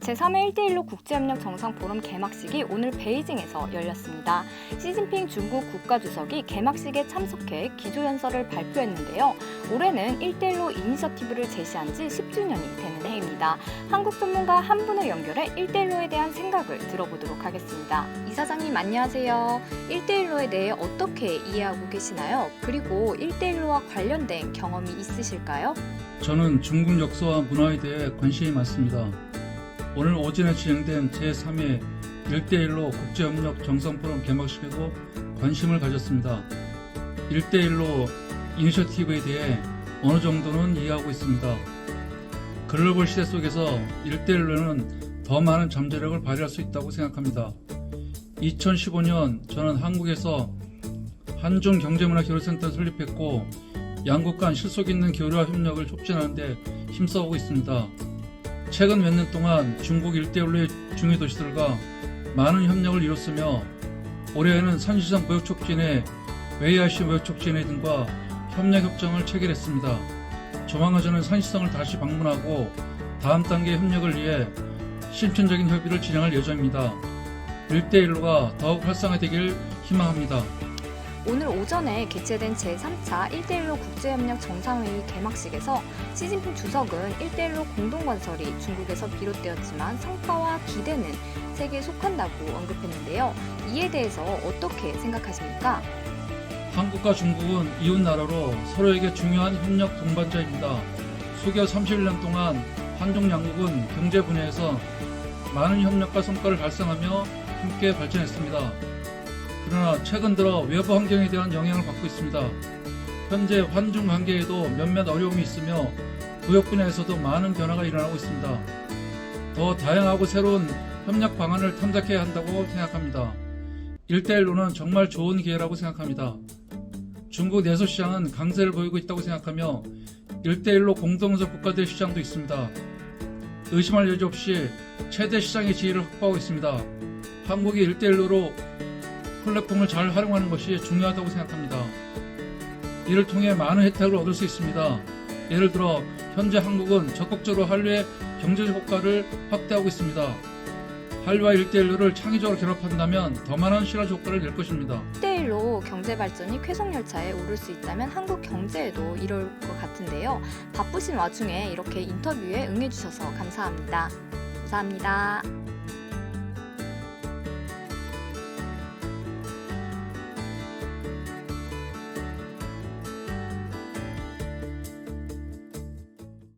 제3회 1대1로 국제협력 정상포럼 개막식이 오늘 베이징에서 열렸습니다. 시진핑 중국 국가주석이 개막식에 참석해 기조연설을 발표했는데요. 올해는 1대1로 이니셔티브를 제시한 지 10주년이 되는 해입니다. 한국 전문가 한 분을 연결해 1대1로에 대한 생각을 들어보도록 하겠습니다. 이사장님 안녕하세요. 1대1로에 대해 어떻게 이해하고 계시나요? 그리고 1대1로와 관련된 경험이 있으실까요? 저는 중국 역사와 문화에 대해 관심이 많습니다. 오늘 오전에 진행된 제3회 1대1로 국제협력 정상포럼 개막식에도 관심을 가졌습니다. 1대1로 이니셔티브에 대해 어느 정도는 이해하고 있습니다. 글로벌 시대 속에서 1대1로는 더 많은 잠재력을 발휘할 수 있다고 생각합니다. 2015년 저는 한국에서 한중 경제문화교류센터를 설립했고 양국 간 실속 있는 교류와 협력을 촉진하는데 힘써오고 있습니다. 최근 몇 년 동안 중국 일대일로의 중요 도시들과 많은 협력을 이뤘으며 올해에는 산시장 무역 촉진회, 웨이아시 무역 촉진회 등과 협력 협정을 체결했습니다. 조만간 저는 산시성을 다시 방문하고 다음 단계 협력을 위해 실천적인 협의를 진행할 예정입니다. 1대1로가 더욱 활성화되길 희망합니다. 오늘 오전에 개최된 제3차 1대1로 국제협력 정상회의 개막식에서 시진핑 주석은 1대1로 공동건설이 중국에서 비롯되었지만 성과와 기대는 세계에 속한다고 언급했는데요. 이에 대해서 어떻게 생각하십니까? 한국과 중국은 이웃 나라로 서로에게 중요한 협력 동반자입니다. 수교 31년 동안 한중 양국은 경제 분야에서 많은 협력과 성과를 달성하며 함께 발전했습니다. 그러나 최근 들어 외부 환경에 대한 영향을 받고 있습니다. 현재 환중 관계에도 몇몇 어려움이 있으며 무역 분야에서도 많은 변화가 일어나고 있습니다. 더 다양하고 새로운 협력 방안을 탐색해야 한다고 생각합니다. 1대1로는 정말 좋은 기회라고 생각합니다. 중국 내수 시장은 강세를 보이고 있다고 생각하며 1대1로 공동서 국가대 시장도 있습니다. 의심할 여지 없이 최대 시장의 지위를 확보하고 있습니다. 한국이 1대1로 플랫폼을 잘 활용하는 것이 중요하다고 생각합니다. 이를 통해 많은 혜택을 얻을 수 있습니다. 예를 들어 현재 한국은 적극적으로 한류의 경제적 효과를 확대하고 있습니다. 한류와 1대1로를 창의적으로 결합한다면 더 많은 시너지 효과를 낼 것입니다. 1대1로 경제 발전이 쾌속열차에 오를 수 있다면 한국 경제에도 이럴 것 같은데요. 바쁘신 와중에 이렇게 인터뷰에 응해주셔서 감사합니다. 감사합니다.